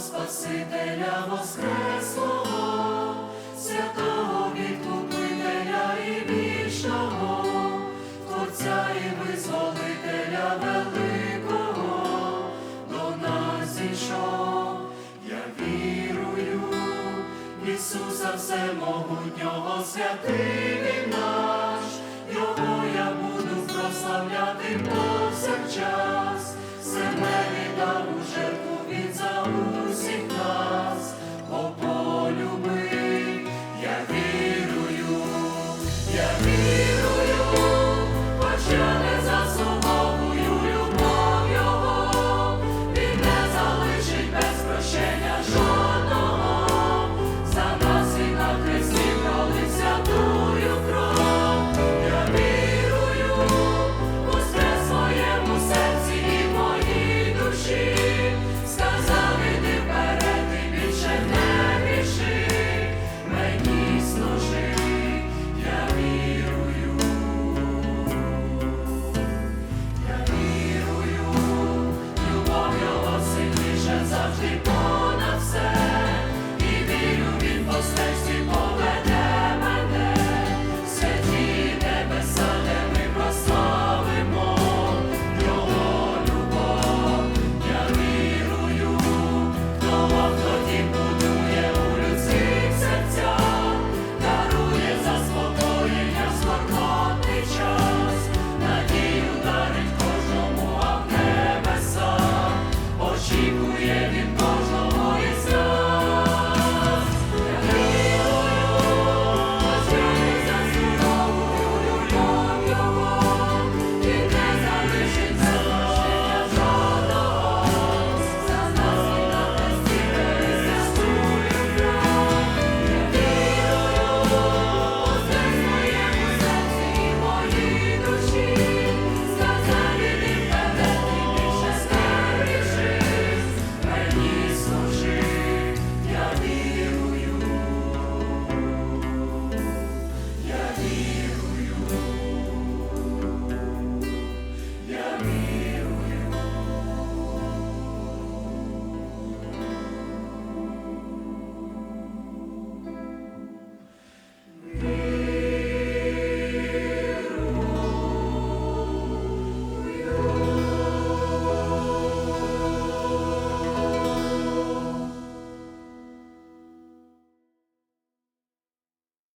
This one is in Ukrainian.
Спасителя Воскреслого, святого відкупителя і вічного, Творця і визволителя великого, до нас зійшов, я вірую, в Ісуса Всемогутнього, святий він наш, Його я буду прославляти повсякчас. Себе